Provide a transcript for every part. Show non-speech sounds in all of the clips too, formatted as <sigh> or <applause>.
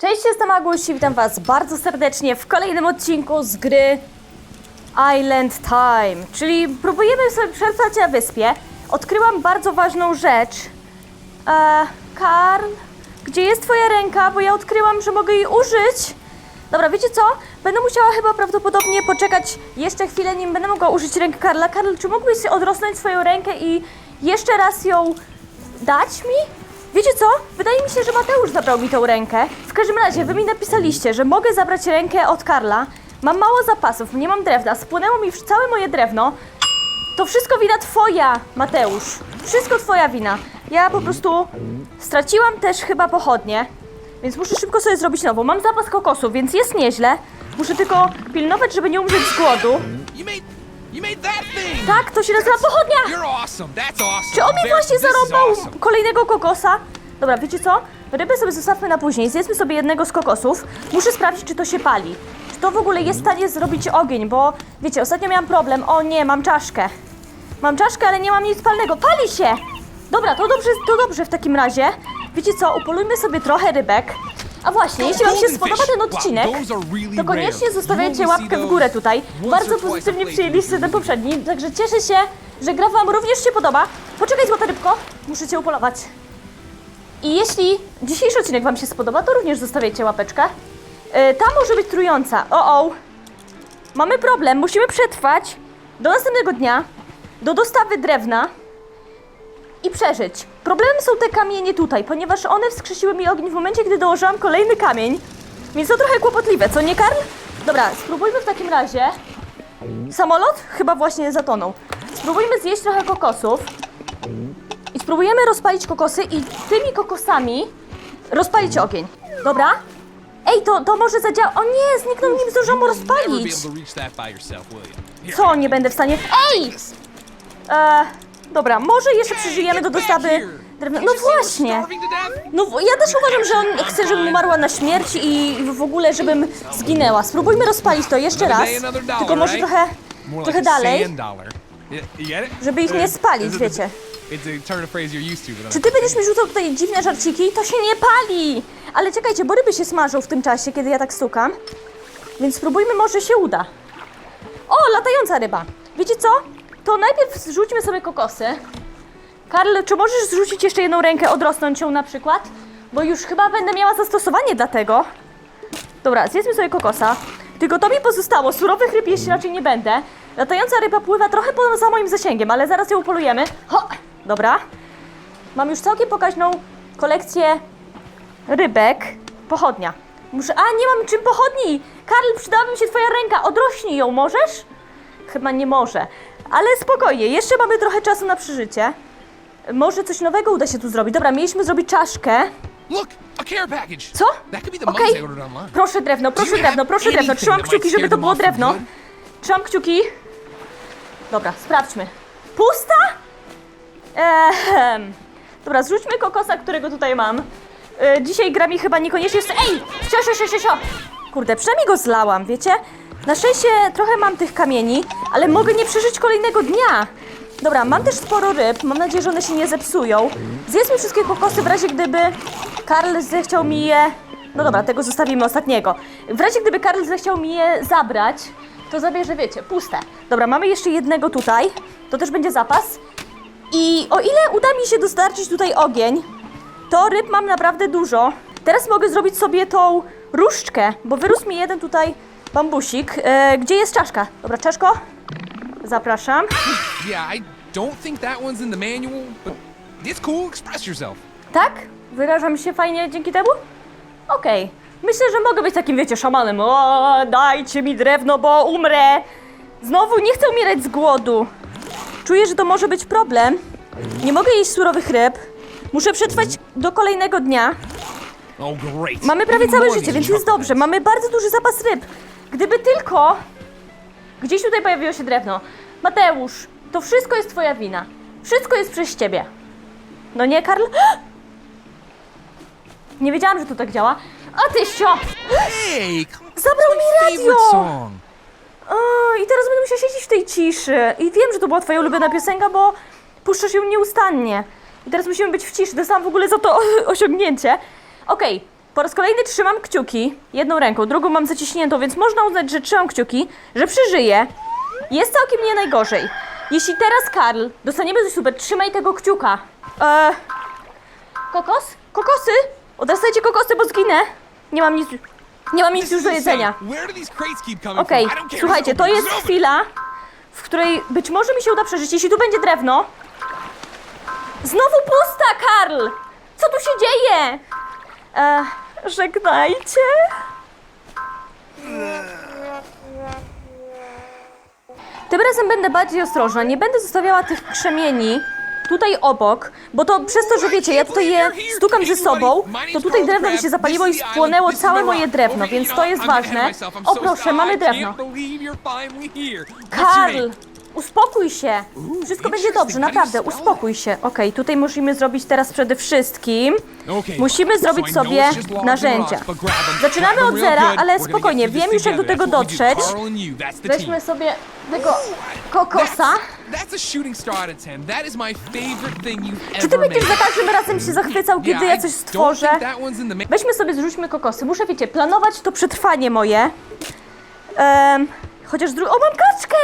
Cześć, jestem Aguś i witam Was bardzo serdecznie w kolejnym odcinku z gry Island Time, czyli próbujemy sobie przetrwać na wyspie. Odkryłam bardzo ważną rzecz. E, Karl, gdzie jest Twoja ręka? Bo ja odkryłam, że mogę jej użyć. Dobra, wiecie co? Będę musiała chyba prawdopodobnie poczekać jeszcze chwilę, nim będę mogła użyć ręki Karla. Karl, czy mógłbyś odrosnąć swoją rękę i jeszcze raz ją dać mi? Wiecie co? Wydaje mi się, że Mateusz zabrał mi tą rękę. W każdym razie, wy mi napisaliście, że mogę zabrać rękę od Karla. Mam mało zapasów, nie mam drewna, spłynęło mi całe moje drewno. To wszystko wina twoja, Mateusz. Wszystko twoja wina. Ja po prostu straciłam też chyba pochodnie, więc muszę szybko sobie zrobić nową. Mam zapas kokosów, więc jest nieźle. Muszę tylko pilnować, żeby nie umrzeć z głodu. Tak, to się nazywa pochodnia! Czy on mi właśnie zarąbał kolejnego kokosa? Dobra, wiecie co? Ryby sobie zostawmy na później. Zjedzmy sobie jednego z kokosów. Muszę sprawdzić, czy to się pali. Czy to w ogóle jest w stanie zrobić ogień, bo wiecie, ostatnio miałam problem. O nie, mam czaszkę. Mam czaszkę, ale nie mam nic palnego. Pali się! Dobra, to dobrze, to dobrze w takim razie. Wiecie co? Upolujmy sobie trochę rybek. A właśnie, jeśli Wam się spodoba ten odcinek, to koniecznie zostawiajcie łapkę w górę tutaj. Bardzo pozytywnie przyjęliście ten poprzedni, także cieszę się, że gra Wam również się podoba. Poczekaj, złota rybko, muszę Cię upolować. I jeśli dzisiejszy odcinek Wam się spodoba, to również zostawiajcie łapeczkę. Yy, ta może być trująca. O, o. Mamy problem, musimy przetrwać do następnego dnia, do dostawy drewna i przeżyć. Problemem są te kamienie tutaj, ponieważ one wskrzesiły mi ogień w momencie, gdy dołożyłam kolejny kamień. Więc to trochę kłopotliwe, co nie, Karl? Dobra, spróbujmy w takim razie. Samolot chyba właśnie zatonął. Spróbujmy zjeść trochę kokosów. I spróbujemy rozpalić kokosy i tymi kokosami rozpalić ogień. Dobra? Ej, to, to może zadziała... O nie, zniknął nim, zdążyłam rozpalić. Co, nie będę w stanie... Ej! E, dobra, może jeszcze przeżyjemy do dostawy drewna. No właśnie. No ja też uważam, że on chce, żebym umarła na śmierć i w ogóle, żebym zginęła. Spróbujmy rozpalić to jeszcze raz. Tylko może trochę, trochę dalej. Żeby ich nie spalić, wiecie. Czy ty będziesz mi rzucał tutaj dziwne żarciki? To się nie pali! Ale czekajcie, bo ryby się smażą w tym czasie, kiedy ja tak stukam. Więc spróbujmy, może się uda. O, latająca ryba! Wiecie co? To najpierw zrzućmy sobie kokosy. Karl, czy możesz zrzucić jeszcze jedną rękę, odrosnąć ją na przykład? Bo już chyba będę miała zastosowanie dla tego. Dobra, zjedzmy sobie kokosa. Tylko to mi pozostało. Surowych ryb jeść raczej nie będę. Latająca ryba pływa trochę poza moim zasięgiem, ale zaraz ją upolujemy. Ho! Dobra. Mam już całkiem pokaźną kolekcję rybek. Pochodnia. Muszę... A, nie mam czym pochodni! Karl, przydałaby mi się twoja ręka. Odrośnij ją, możesz? Chyba nie może. Ale spokojnie, jeszcze mamy trochę czasu na przeżycie. Może coś nowego uda się tu zrobić. Dobra, mieliśmy zrobić czaszkę. Look, a care package. Co? Okej. online. Proszę drewno, proszę drewno, proszę drewno. Trzymam kciuki, żeby to było drewno. Trzymam kciuki. Dobra, sprawdźmy. Pusta? Ehem. Dobra, zrzućmy kokosa, którego tutaj mam. E, dzisiaj gra mi chyba niekoniecznie. Ej! Sio, sio, sio, sio, sio! Kurde, przynajmniej go zlałam, wiecie? Na szczęście trochę mam tych kamieni, ale mogę nie przeżyć kolejnego dnia. Dobra, mam też sporo ryb. Mam nadzieję, że one się nie zepsują. Zjedzmy wszystkie kokosy w razie gdyby Karl zechciał mi je... No dobra, tego zostawimy ostatniego. W razie gdyby Karl zechciał mi je zabrać, to zabierze, wiecie, puste. Dobra, mamy jeszcze jednego tutaj. To też będzie zapas. I o ile uda mi się dostarczyć tutaj ogień, to ryb mam naprawdę dużo. Teraz mogę zrobić sobie tą różdżkę, bo wyrósł mi jeden tutaj bambusik. E, gdzie jest czaszka? Dobra, czaszko. Zapraszam. Yeah, I don't think that one's in the manual, but it's cool. Express yourself. Tak? Wyrażam się fajnie dzięki temu? Okej. Myślę, że mogę być takim, wiecie, szamanem. O, dajcie mi drewno, bo umrę. Znowu nie chcę umierać z głodu. Czuję, że to może być problem. Nie mogę jeść surowych ryb. Muszę przetrwać do kolejnego dnia. Oh, great. Mamy prawie całe życie, więc jest dobrze. Mamy bardzo duży zapas ryb. Gdyby tylko gdzieś tutaj pojawiło się drewno. Mateusz, to wszystko jest twoja wina. Wszystko jest przez ciebie. No nie, Karl? <gasps> Nie wiedziałam, że to tak działa. A ty sio! Hey, <gasps> come on, Zabrał mi favorite radio! song. O, I teraz będę musiała siedzieć w tej ciszy. I wiem, że to była twoja ulubiona piosenka, bo puszczasz ją nieustannie. I teraz musimy być w ciszy. Dostałam w ogóle za to <laughs> osiągnięcie. Okej, po raz kolejny trzymam kciuki, jedną ręką, drugą mam zaciśniętą, więc można uznać, że trzymam kciuki, że przeżyję. Jest całkiem nie najgorzej. Jeśli teraz, Karl, dostaniemy coś super, trzymaj tego kciuka. Eee, kokos? Kokosy? Odrastajcie kokosy, bo zginę. Nie mam nic, nie mam nic już do jedzenia. Okej, care. słuchajcie, to jest chwila, w której być może mi się uda przeżyć. Jeśli tu będzie drewno. Znowu pusta, Karl! Co tu się dzieje? E, żegnajcie. Tym razem będę bardziej ostrożna. Nie będę zostawiała tych krzemieni tutaj obok, bo to przez to, że wiecie, ja tutaj je stukam ze sobą, to tutaj drewno mi się zapaliło i spłonęło całe moje drewno, więc to jest ważne. O proszę, mamy drewno. Karl, uspokój się. Wszystko będzie dobrze, naprawdę, uspokój się. Okej, tutaj musimy zrobić teraz przede wszystkim. Musimy zrobić sobie narzędzia. Zaczynamy od zera, ale spokojnie, wiem już jak do tego dotrzeć. Weźmy sobie tego kokosa. Czy ty będziesz za każdym razem się zachwycał, kiedy ja coś stworzę? Weźmy sobie, zrzućmy kokosy. Muszę, wiecie, planować to przetrwanie moje. Chociaż dru... O, mam kaczkę!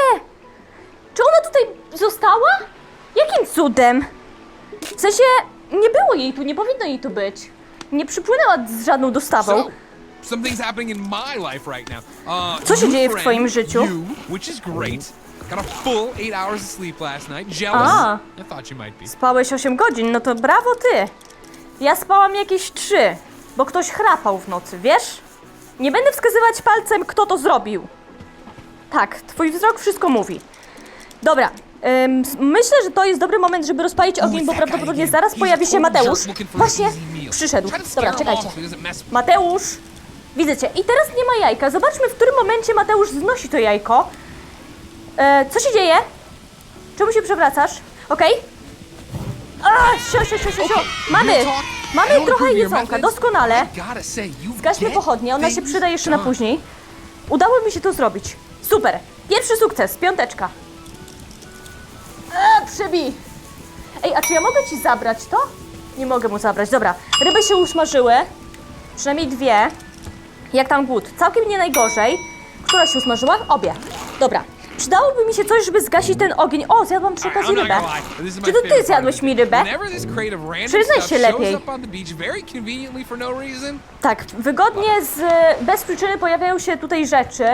Czy ona tutaj została? Jakim cudem? W sensie, nie było jej tu, nie powinno jej tu być. Nie przypłynęła z żadną dostawą. So, something's happening in my life right now. Uh, Co się dzieje w twoim życiu? You, which is great. Got a full hours of sleep last night. Jealous. A. I thought you might be. Spałeś 8 godzin, no to brawo ty. Ja spałam jakieś 3, bo ktoś chrapał w nocy, wiesz? Nie będę wskazywać palcem, kto to zrobił. Tak, twój wzrok wszystko mówi. Dobra, ym, myślę, że to jest dobry moment, żeby rozpalić ogień, bo prawdopodobnie zaraz pojawi się Mateusz. Właśnie przyszedł. Dobra, czekajcie. Mateusz, widzę cię. I teraz nie ma jajka. Zobaczmy, w którym momencie Mateusz znosi to jajko. E, co się dzieje? Czemu się przewracasz? Okej. Sio, sio, sio, sio, sio. Mamy! Mamy trochę jedzonka, doskonale. Zgaśmy pochodnie, ona się przyda jeszcze na później. Udało mi się to zrobić. Super! Pierwszy sukces, piąteczka. Eee, przybij! Ej, a czy ja mogę ci zabrać to? Nie mogę mu zabrać, dobra. Ryby się usmażyły. Przynajmniej dwie. Jak tam głód? Całkiem nie najgorzej. Która się usmażyła? Obie. Dobra. Przydałoby mi się coś, żeby zgasić ten ogień. O, zjadłam przy okazji rybę. Czy to ty zjadłeś mi rybę? Przyznaj się lepiej. Tak, wygodnie z, bez przyczyny pojawiają się tutaj rzeczy.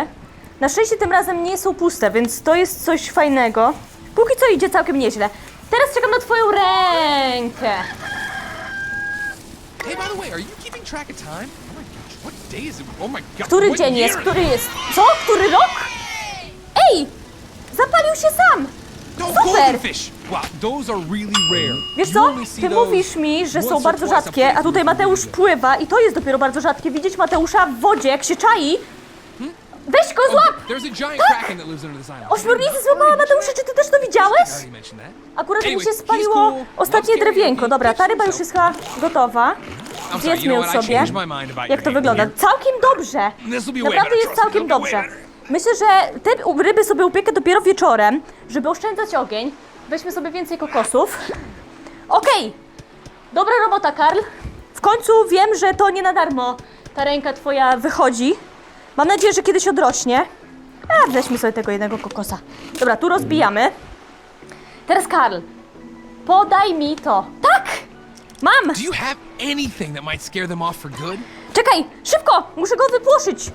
Na szczęście tym razem nie są puste, więc to jest coś fajnego. Póki co idzie całkiem nieźle. Teraz czekam na twoją rękę. Hey, by the way, are you keeping track of time? Oh my gosh, what day is it? Oh my god. Który what dzień year jest? Który jest? Co? Który rok? Ej! Zapalił się sam! No, Super! goldenfish! Wow, those are really rare. Wiesz You co? only see Ty those mówisz mi, że once są or bardzo twice a rzadkie, a tutaj Mateusz pływa i to jest dopiero bardzo rzadkie. Widzieć Mateusza w wodzie, jak się czai. Weź go, złap! There's a giant kraken that lives under this island. Ośmiornicy złapała Mateusza, czy ty też to widziałeś? I already mentioned that. Akurat mi się spaliło ostatnie drewienko. Dobra, ta ryba już jest chyba gotowa. I'm sorry, you what? I sobie. changed my mind about Jak to wygląda? Całkiem dobrze. Naprawdę jest całkiem dobrze. Myślę, że te u- ryby sobie upiekę dopiero wieczorem, żeby oszczędzać ogień. Weźmy sobie więcej kokosów. Okej. Dobra robota, Karl. W końcu wiem, że to nie na darmo ta ręka twoja wychodzi. Mam nadzieję, że kiedyś odrośnie. A, weźmy sobie tego jednego kokosa. Dobra, tu rozbijamy. Teraz Karl, podaj mi to. Tak! Mam! Do you have anything that might scare them off for good? Czekaj, szybko! Muszę go wypłoszyć!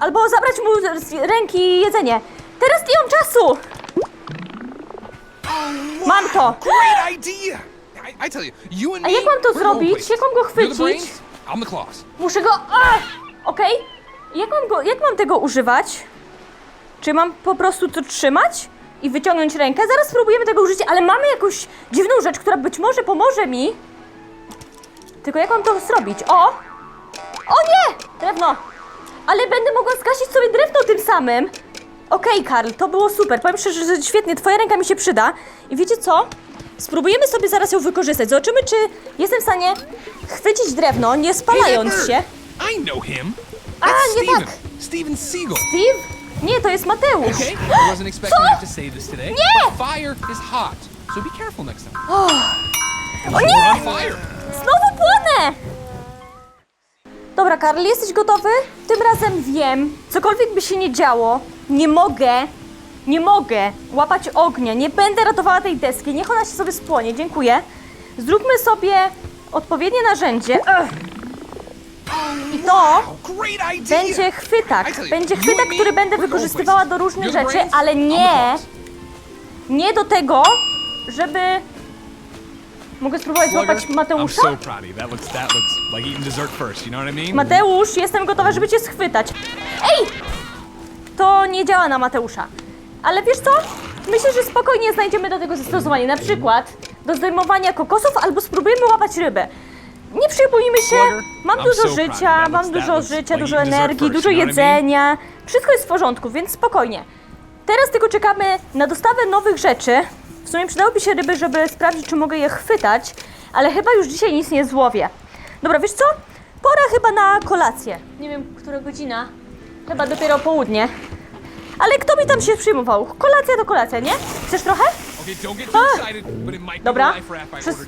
Albo zabrać mu z ręki jedzenie. Teraz nie mam czasu! Mam to! Great idea! I, I tell you, you and A jak mam to we're zrobić? Jak mam go You're the chwycić? brains, I'm the claws. Muszę go... A! Okej? Jak mam go... Jak mam tego używać? Czy mam po prostu to trzymać? I wyciągnąć rękę? Zaraz spróbujemy tego użyć, ale mamy jakąś dziwną rzecz, która być może pomoże mi. Tylko jak mam to zrobić? O! O nie! Drewno! Ale będę mogła zgasić sobie drewno tym samym. Okej, Karl, to było super. Powiem szczerze, że świetnie, twoja ręka mi się przyda. I wiecie co? Spróbujemy sobie zaraz ją wykorzystać. Zobaczymy, czy jestem w stanie chwycić drewno, nie spalając się. I know him. A, nie tak. Steven Seagal. Steve? Nie, to jest Mateusz. Okay, I <gasps> wasn't expecting have to say this today. Nie! but Fire is hot, so be careful next time. O We're nie! on fire. Znowu płonę! Dobra, Karl, jesteś gotowy? Tym razem wiem, cokolwiek by się nie działo, nie mogę, nie mogę łapać ognia, nie będę ratowała tej deski, niech ona się sobie spłonie, dziękuję. Zróbmy sobie odpowiednie narzędzie. Ugh. To będzie chwytak, będzie chwytak, który będę wykorzystywała do różnych rzeczy, ale nie, nie do tego, żeby... Mogę spróbować złapać Mateusza? Mateusz, jestem gotowa, żeby cię schwytać. Ej! To nie działa na Mateusza. Ale wiesz co? Myślę, że spokojnie znajdziemy do tego zastosowanie. Na przykład do zdejmowania kokosów albo spróbujemy łapać rybę. Nie przejmujmy się. Mam dużo życia, mam dużo życia, dużo energii, dużo jedzenia. Wszystko jest w porządku, więc spokojnie. Teraz tylko czekamy na dostawę nowych rzeczy. W sumie przydałyby się ryby, żeby sprawdzić, czy mogę je chwytać, ale chyba już dzisiaj nic nie złowię. Dobra, wiesz co? Pora chyba na kolację. Nie wiem, która godzina. Chyba dopiero południe. Ale kto mi tam się przyjmował? Kolacja to kolacja, nie? Chcesz trochę? Okay, Dobra.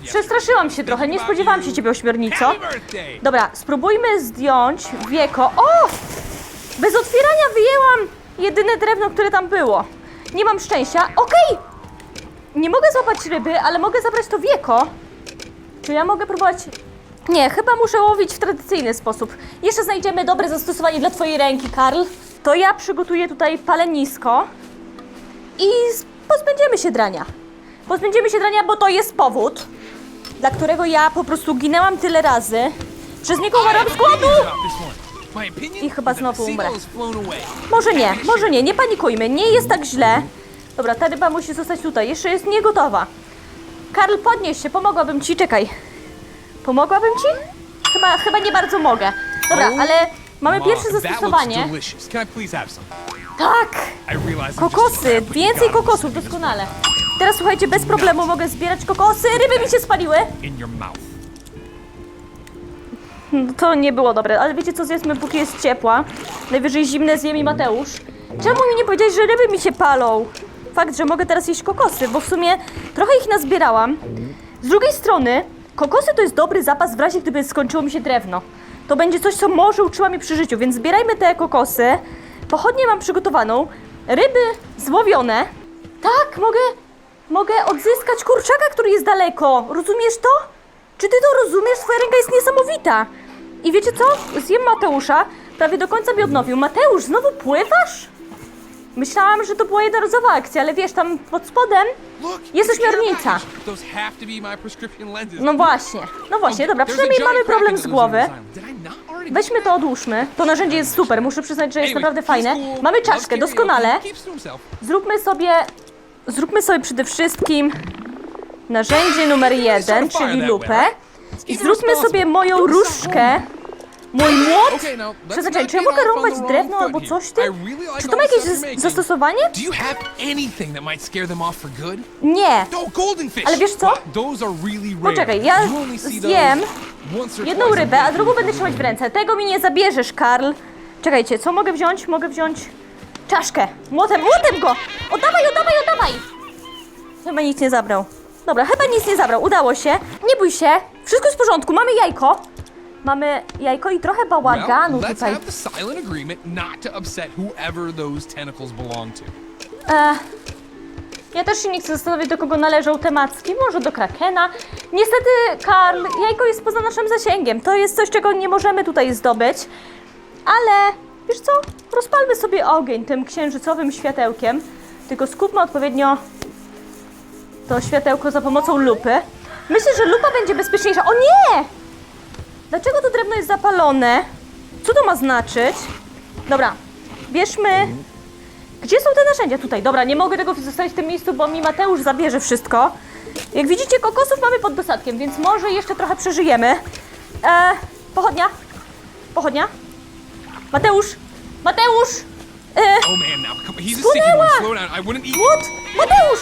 przestraszyłam się trochę, nie spodziewałam się ciebie, ośmiornico. Dobra, spróbujmy zdjąć wieko. O! Bez otwierania wyjęłam jedyne drewno, które tam było. Nie mam szczęścia. Okej! Nie mogę złapać ryby, ale mogę zabrać to wieko. Czy ja mogę próbować... Nie, chyba muszę łowić w tradycyjny sposób. Jeszcze znajdziemy dobre zastosowanie dla twojej ręki, Karl. To ja przygotuję tutaj palenisko i pozbędziemy się drania. Pozbędziemy się drania, bo to jest powód, dla którego ja po prostu ginęłam tyle razy. Przez niego umarłam z głodu! I chyba znowu umrę. Może nie, może nie, nie panikujmy, nie jest tak źle. Dobra, ta ryba musi zostać tutaj, jeszcze jest niegotowa. Karl, podnieś się, pomogłabym ci, czekaj. Pomogłabym ci? Chyba, chyba nie bardzo mogę. Dobra, ale mamy pierwsze zastosowanie. Tak! Kokosy, więcej kokosów, doskonale. Teraz słuchajcie, bez problemu mogę zbierać kokosy, ryby mi się spaliły. <laughs> To nie było dobre, ale wiecie co, zjedzmy póki jest ciepła. Najwyżej zimne zje mi Mateusz. Czemu mi nie powiedziałeś, że ryby mi się palą? Fakt, że mogę teraz jeść kokosy, bo w sumie trochę ich nazbierałam. Z drugiej strony, kokosy to jest dobry zapas w razie, gdyby skończyło mi się drewno. To będzie coś, co może utrzyma mnie przy życiu, więc zbierajmy te kokosy. Pochodnie mam przygotowaną. Ryby złowione. Tak, mogę, mogę odzyskać kurczaka, który jest daleko. Rozumiesz to? Czy ty to rozumiesz? Twoja ręka jest niesamowita. I wiecie co? Zjem Mateusza. Prawie do końca mi odnowił. Mateusz, znowu pływasz? Myślałam, że to była jednorazowa akcja, ale wiesz, tam pod spodem jest ośmiornica. No właśnie, no właśnie, dobra, There's a przynajmniej mamy problem z głowy. Weźmy to, odłóżmy. To narzędzie jest super, muszę przyznać, że jest naprawdę fajne. Mamy czaszkę, doskonale. Zróbmy sobie, zróbmy sobie przede wszystkim narzędzie numer jeden, czyli lupę. I zróbmy sobie moją różdżkę, mój młot. Przepraszam, not czy ja mogę rąbać drewno albo coś I ty? really like Czy to ma jakieś zastosowanie? Nie. No. Ale wiesz co? Poczekaj, ja zjem jedną rybę, a drugą będę trzymać w ręce. Tego mi nie zabierzesz, Karl. Czekajcie, co mogę wziąć? Mogę wziąć czaszkę. Młotem, młotem go! Oddawaj, oddawaj, oddawaj! Chyba nic nie zabrał. Dobra, chyba nic nie zabrał. Udało się. Nie bój się. Wszystko jest w porządku. Mamy jajko. Mamy jajko i trochę bałaganu well, let's tutaj. have the silent agreement not to upset whoever those tentacles belong to. E, ja też się nie chcę zastanowić, do kogo należą te macki. Może do Krakena. Niestety, Karl, jajko jest poza naszym zasięgiem. To jest coś, czego nie możemy tutaj zdobyć. Ale, wiesz co? Rozpalmy sobie ogień tym księżycowym światełkiem. Tylko skupmy odpowiednio to światełko za pomocą lupy. Myślę, że lupa będzie bezpieczniejsza. O nie! Dlaczego to drewno jest zapalone? Co to ma znaczyć? Dobra, bierzmy gdzie są te narzędzia? Tutaj. Dobra, nie mogę tego zostawić w tym miejscu, bo mi Mateusz zabierze wszystko. Jak widzicie, kokosów mamy pod dostatkiem, więc może jeszcze trochę przeżyjemy. E, pochodnia. Pochodnia. Mateusz. Mateusz. E, Oh Spłynęła! młot. Mateusz.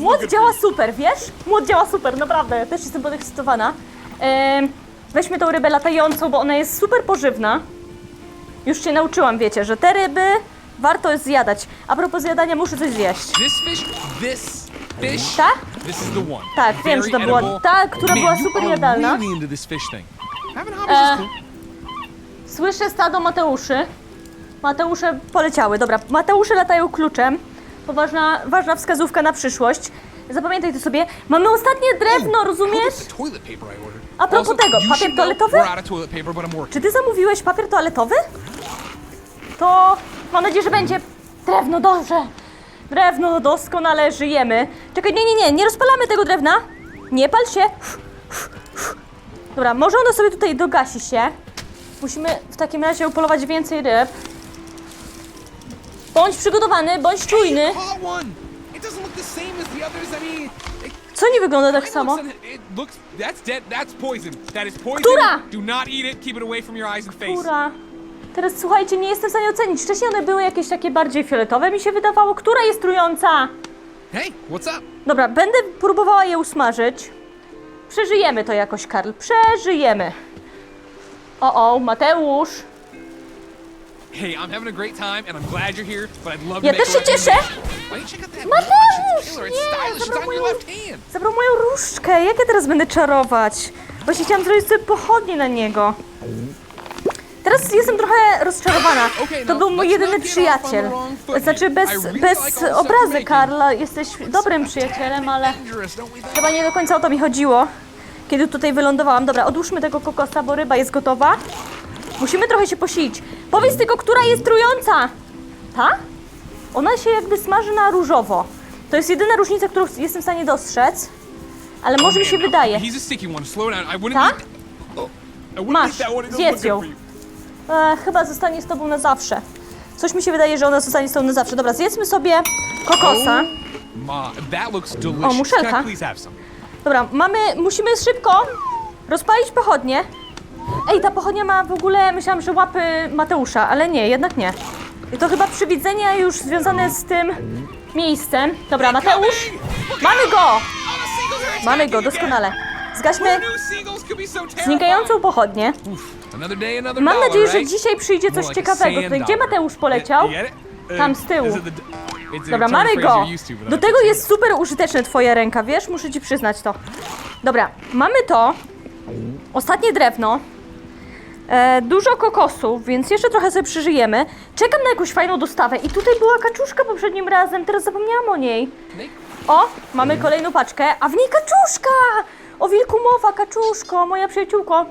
Młot działa super, wiesz? Młot działa super, naprawdę. Ja też jestem podekscytowana. E, weźmy tą rybę latającą, bo ona jest super pożywna. Już się nauczyłam, wiecie, że te ryby warto jest zjadać. A propos zjadania, muszę coś zjeść. This fish, this fish, Ta? this is the one. Tak, wiem, że to była ta, która Man, była super jadalna. really E. Słyszę stado Mateuszy. Mateusze poleciały. Dobra, Mateusze latają kluczem. To ważna, wskazówka na przyszłość. Zapamiętaj to sobie. Mamy ostatnie drewno, How rozumiesz? A propos tego, papier toaletowy? Czy ty zamówiłeś papier toaletowy? To mam nadzieję, że będzie drewno, dobrze. Drewno, doskonale żyjemy. Czekaj, nie, nie, nie, nie rozpalamy tego drewna. Nie pal się. Dobra, może ono sobie tutaj dogasi się. Musimy w takim razie upolować więcej ryb. Bądź przygotowany, bądź czujny. Co nie wygląda tak samo? Która? Która? Teraz słuchajcie, nie jestem w stanie ocenić. Wcześniej one były jakieś takie bardziej fioletowe, mi się wydawało. Która jest trująca? Hey, what's up? Dobra, będę próbowała je usmażyć. Przeżyjemy to jakoś, Karl. Przeżyjemy. O, o, Mateusz. Hey, I'm having a great time, and I'm glad you're here. But I'd love to Ja też się cieszę. Mateusz, nie, zabrał moją-. Zabrał moją różdżkę. Jak ja teraz będę czarować? Właśnie chciałam zrobić sobie pochodnie na niego. Teraz jestem trochę rozczarowana. To no, był mój jedyny przyjaciel. Znaczy bez, bez obrazy. Karla. Jesteś dobrym przyjacielem, ale... Chyba nie do końca o to mi chodziło, kiedy tutaj wylądowałam. Dobra, odłóżmy tego kokosa, bo ryba jest gotowa. Musimy trochę się posilić. Powiedz tylko, która jest trująca? Ta? Ona się jakby smaży na różowo. To jest jedyna różnica, którą jestem w stanie dostrzec. Ale może mi się wydaje. Tak? Oh, Masz, doesn't zjedz ją. E, chyba zostanie z tobą na zawsze. Coś mi się wydaje, że ona zostanie z tobą na zawsze. Dobra, zjedzmy sobie kokosa. Looks delicious. muszelka. Dobra, mamy, musimy szybko rozpalić pochodnie. Ej, ta pochodnia ma w ogóle, myślałam, że łapy Mateusza, ale nie, jednak nie. I to chyba przywidzenia już związane z tym miejscem. Dobra, Mateusz, mamy go! Mamy go, doskonale. Zgaśmy znikającą pochodnię. Mam nadzieję, że dzisiaj przyjdzie coś ciekawego. Tutaj, gdzie. Mateusz poleciał? Tam z tyłu. Dobra, mamy go. Do tego jest super użyteczna twoja ręka, wiesz? Muszę ci przyznać to. Dobra, mamy to. Ostatnie drewno. E, dużo kokosów, więc jeszcze trochę sobie przeżyjemy. Czekam na jakąś fajną dostawę. I tutaj była kaczuszka poprzednim razem, teraz zapomniałam o niej. O, mamy kolejną paczkę, a w niej kaczuszka! O wilku mowa, kaczuszko, moja przyjaciółko.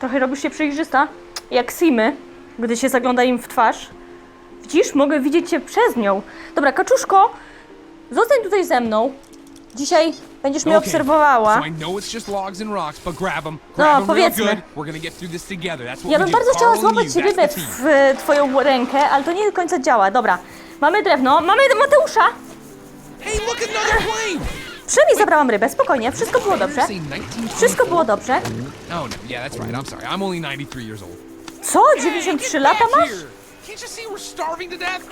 Trochę robisz się przejrzysta, jak Simy, gdy się zagląda im w twarz. Widzisz, mogę widzieć cię przez nią. Dobra, kaczuszko, zostań tutaj ze mną. Dzisiaj będziesz mnie obserwowała. No, powiedzmy. Ja bym bardzo chciała złapać rybę w e, twoją rękę, ale to nie do końca działa. Dobra, mamy drewno, mamy Mateusza. Przynajmniej zabrałam rybę, spokojnie, wszystko było dobrze. Say 1924. Wszystko było dobrze. Oh no, yeah, that's right. I'm sorry. I'm only 93 years old. Co? 93 lata masz? Can't you see we're starving to death?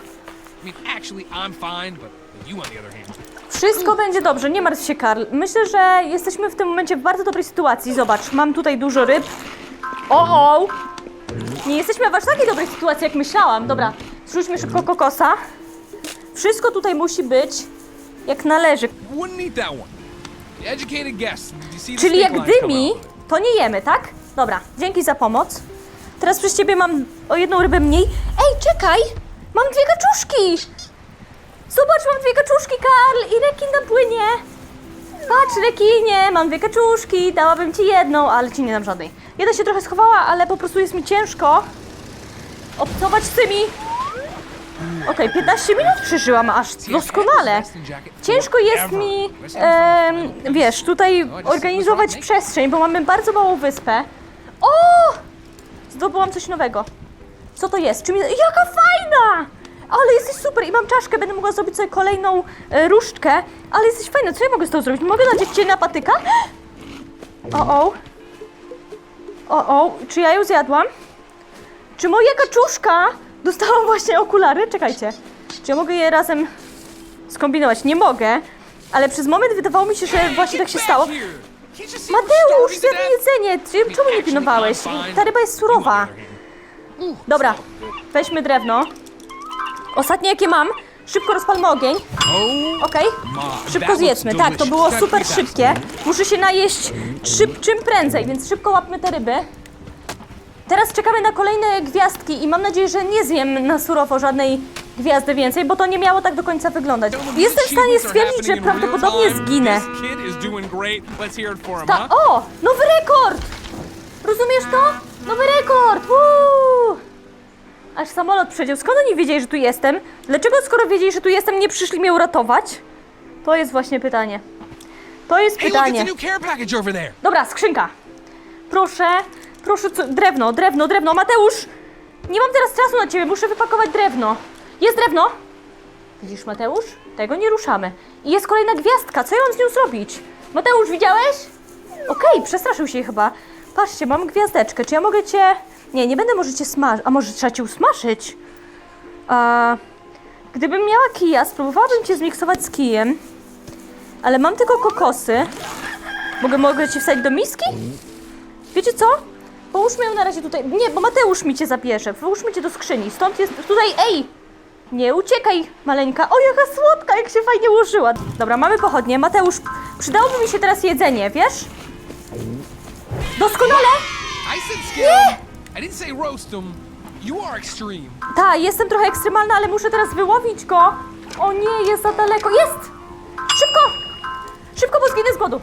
I mean, actually, I'm fine, but you, on the other hand. Wszystko będzie dobrze, nie martw się, Karl. Myślę, że jesteśmy w tym momencie w bardzo dobrej sytuacji. Zobacz, mam tutaj dużo ryb. O, o! Nie jesteśmy w aż takiej dobrej sytuacji, jak myślałam. Dobra, zrzućmy szybko kokosa. Wszystko tutaj musi być jak należy. Czyli jak dymi, to nie jemy, tak? Dobra, dzięki za pomoc. Teraz przez ciebie mam o jedną rybę mniej. Ej, czekaj! Mam dwie kaczuszki! Zobacz, mam dwie kaczuszki, Karl! I rekin napłynie! Patrz, rekinie, mam dwie kaczuszki, dałabym ci jedną, ale ci nie dam żadnej. Jedna się trochę schowała, ale po prostu jest mi ciężko obcować z tymi... Okej, 15 minut przeżyłam, aż doskonale. Ciężko jest mi, wiesz, tutaj organizować przestrzeń, bo mamy bardzo małą wyspę. O! Zdobyłam coś nowego. Co to jest? Czym jest? Jaka fajna! I mam czaszkę, będę mogła zrobić sobie kolejną e, różdżkę. Ale jesteś fajna, co ja mogę z tą zrobić? Mogę nadzieć cię na patyka? <gasps> O, o. O, o, czy ja ją zjadłam? Czy moja kaczuszka dostała właśnie okulary? Czekajcie. Czy ja mogę je razem skombinować? Nie mogę, ale przez moment wydawało mi się, że właśnie tak się stało. Mateusz, zjadł jedzenie. Czemu nie pilnowałeś? Ta ryba jest surowa. Dobra, weźmy drewno. Ostatnie jakie mam. Szybko rozpalmy ogień. Okej? Ma, Szybko zjedzmy. Tak, to było super szybkie. Muszę się najeść szyb, czym prędzej, więc szybko łapmy te ryby. Teraz czekamy na kolejne gwiazdki i mam nadzieję, że nie zjem na surowo żadnej gwiazdy więcej, bo to nie miało tak do końca wyglądać. Jestem w stanie stwierdzić, że prawdopodobnie zginę. Ta, o! Nowy rekord! Rozumiesz to? Nowy rekord! Woo! Aż samolot przeciął. Skąd oni wiedzieli, że tu jestem? Dlaczego skoro wiedzieli, że tu jestem, nie przyszli mnie uratować? To jest właśnie pytanie. To jest pytanie. Dobra, skrzynka. Proszę, proszę, co, drewno, drewno, drewno. Mateusz, nie mam teraz czasu na ciebie, muszę wypakować drewno. Jest drewno? Widzisz, Mateusz? Tego nie ruszamy. I jest kolejna gwiazdka, co ja mam z nią zrobić? Mateusz, widziałeś? Okej, przestraszył się chyba. Patrzcie, mam gwiazdeczkę, czy ja mogę cię... Nie, nie będę może cię smażyć, a może trzeba cię usmażyć? A... Gdybym miała kija, spróbowałabym cię zmiksować z kijem. Ale mam tylko kokosy. Mogę, mogę cię wsadzić do miski? Wiecie co? Połóżmy ją na razie tutaj. Nie, bo Mateusz mi cię zabierze. Połóżmy cię do skrzyni. Stąd jest. Tutaj, ej! Nie uciekaj, maleńka. O, jaka słodka, jak się fajnie ułożyła. Dobra, mamy pochodnie. Mateusz, przydałoby mi się teraz jedzenie, wiesz? Doskonale! 'em. I didn't say roast them. You are extreme. Tak, jestem trochę ekstremalna, ale muszę teraz wyłowić go. O nie, jest za daleko. Jest! Szybko! Szybko, bo zginę z głodu.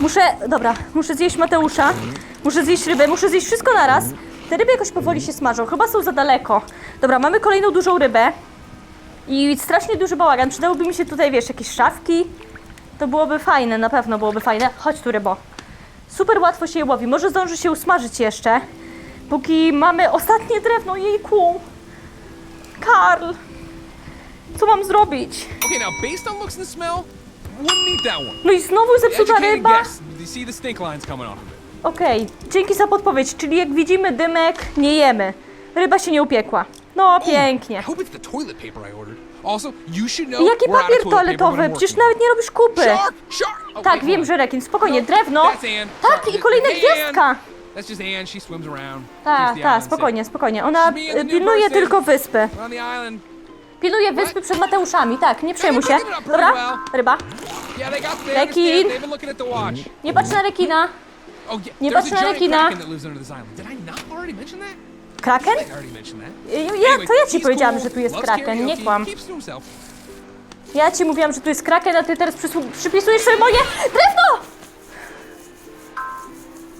Muszę, dobra, muszę zjeść Mateusza. Muszę zjeść rybę, muszę zjeść wszystko naraz. Te ryby jakoś powoli się smażą, chyba są za daleko. Dobra, mamy kolejną dużą rybę. I strasznie duży bałagan. Przydałyby mi się tutaj, wiesz, jakieś szafki. To byłoby fajne, na pewno byłoby fajne. Chodź tu, rybo. Super łatwo się je łowi. Może zdąży się usmażyć jeszcze. Póki mamy ostatnie drewno, jejku. Karl, co mam zrobić? Okay, now based on looks and smell, wouldn't eat that one. No i znowu zepsuta ryba. You see the stink lines coming off of it. Okej, dzięki za podpowiedź. Czyli jak widzimy dymek, nie jemy. Ryba się nie upiekła. No, pięknie. jaki papier toaletowy? Przecież nawet nie robisz kupy. Tak, wiem, że rekin. Spokojnie, No, drewno. Tak, i kolejna gwiazdka. That's just Ann. She swims around. Keeps the tak, island spokojnie, spokojnie. Ona y, pilnuje tylko wyspy. safe. We're on the island. Pilnuje wyspy przed Mateuszami, tak, nie przejmuj się. Dobra, ryba. Yeah, they got. They Rekin. understand. They've been looking at the watch. Nie patrz na rekina. Oh yeah. Nie There's patrz na giant rekina. kraken that lives under this island. Did I not already mention that? Kraken? I already mentioned that. Y, Ja, to ja ci powiedziałam, że tu jest kraken, nie kłam. Ja ci mówiłam, że tu jest kraken, a ty teraz przysłu- przypisujesz sobie moje drewno!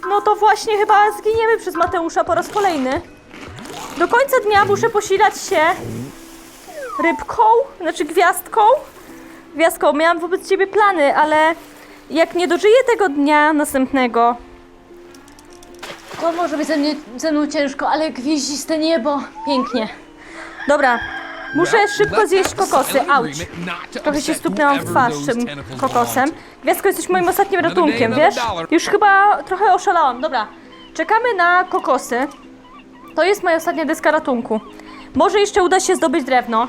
No to właśnie chyba zginiemy przez Mateusza po raz kolejny. Do końca dnia muszę posilać się rybką, znaczy gwiazdką. Gwiazdką, miałam wobec ciebie plany, ale jak nie dożyję tego dnia następnego, to może być ze, mnie, ze mną ciężko, ale gwieździste niebo, pięknie. Dobra, muszę szybko zjeść kokosy, auć. Trochę się stuknęłam w twarz tym kokosem. Gwiazdko, jesteś moim ostatnim ratunkiem, wiesz? Już chyba trochę oszalałam. Dobra, czekamy na kokosy. To jest moja ostatnia deska ratunku. Może jeszcze uda się zdobyć drewno.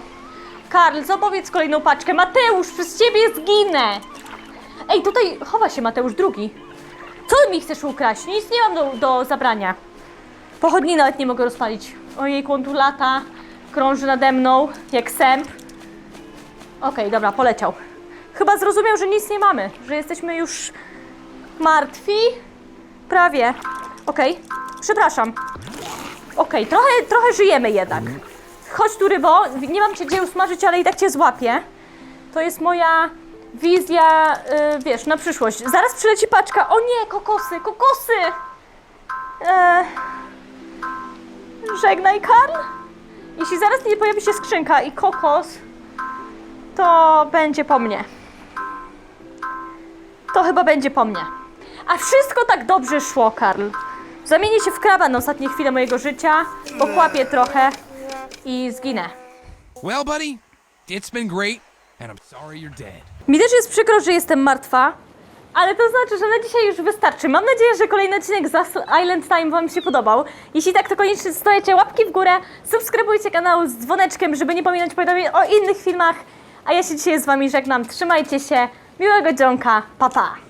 Karl, zapowiedz kolejną paczkę. Mateusz, przez ciebie zginę! Ej, tutaj chowa się Mateusz drugi. Co mi chcesz ukraść? Nic nie mam do, do zabrania. Pochodni nawet nie mogę rozpalić. Ojej, on tu lata, krąży nade mną, jak sęp. Okej, dobra, poleciał. Chyba zrozumiał, że nic nie mamy, że jesteśmy już martwi. Prawie. Okej, przepraszam. Okej, trochę, trochę żyjemy jednak. Chodź tu, rybo. Nie mam cię gdzie usmażyć, ale i tak cię złapię. To jest moja wizja, y, wiesz, na przyszłość. Zaraz przyleci paczka. O nie, kokosy, kokosy! Eee, żegnaj, Karl. Jeśli zaraz nie pojawi się skrzynka i kokos, to będzie po mnie. To chyba będzie po mnie. A wszystko tak dobrze szło, Karl. Zamienię się w kraba na ostatnie chwile mojego życia, pokłapię trochę i zginę. Well, buddy, it's been great, and I'm sorry you're dead. Mi też jest przykro, że jestem martwa, ale to znaczy, że na dzisiaj już wystarczy. Mam nadzieję, że kolejny odcinek z Island Time Wam się podobał. Jeśli tak, to koniecznie zostawiacie łapki w górę, subskrybujcie kanał z dzwoneczkiem, żeby nie pominąć powiadomień o innych filmach. A ja się dzisiaj z Wami żegnam. Trzymajcie się, miłego dzionka, pa pa!